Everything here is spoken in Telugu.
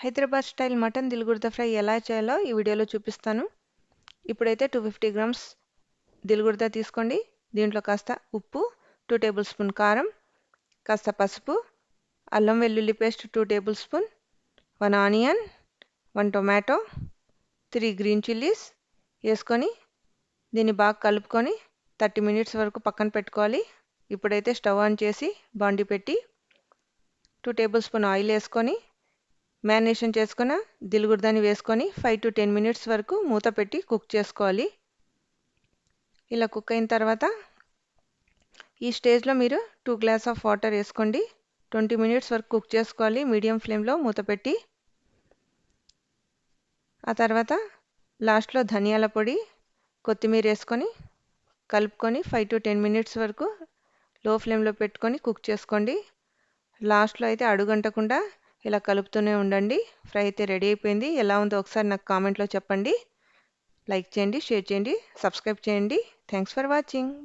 Hyderabad style mutton dilgurda fry ఎలా చేయాలో ఈ వీడియోలో చూపిస్తాను. ఇప్పుడైతే టూ ఫిఫ్టీ గ్రామ్స్ దిల్గుర్ద తీసుకోండి. దీంట్లో కాస్త ఉప్పు టూ టేబుల్ స్పూన్ కారం కాస్త పసుపు అల్లం వెల్లుల్లి paste two tablespoon one onion one tomato three green chillies వేసుకొని దీన్ని బాగా కలుపుకొని థర్టీ మినిట్స్ వరకు పక్కన పెట్టుకోవాలి. ఇప్పుడైతే స్టవ్ ఆన్ చేసి బాండి పెట్టి టూ టేబుల్ స్పూన్ ఆయిల్ వేసుకొని మ్యారినేషన్ చేసుకున్న దిలుగుడ్దాన్ని వేసుకొని ఫైవ్ టు టెన్ మినిట్స్ వరకు మూత పెట్టి కుక్ చేసుకోవాలి. ఇలా కుక్ అయిన తర్వాత ఈ స్టేజ్లో మీరు టూ గ్లాస్ ఆఫ్ వాటర్ వేసుకోండి. ట్వంటీ మినిట్స్ వరకు కుక్ చేసుకోవాలి. మీడియం ఫ్లేమ్లో మూత పెట్టి. ఆ తర్వాత లాస్ట్లో ధనియాల పొడి కొత్తిమీర వేసుకొని కలుపుకొని ఫైవ్ టు టెన్ మినిట్స్ వరకు లో ఫ్లేమ్లో పెట్టుకొని కుక్ చేసుకోండి. లాస్ట్లో అయితే అడుగంటకుండా ఇలా కలుపుతూనే ఉండండి. ఫ్రై అయితే రెడీ అయిపోయింది. ఎలా ఉందో ఒకసారి నాకు కామెంట్లో చెప్పండి. లైక్ చేయండి షేర్ చేయండి సబ్స్క్రైబ్ చేయండి. Thanks for watching.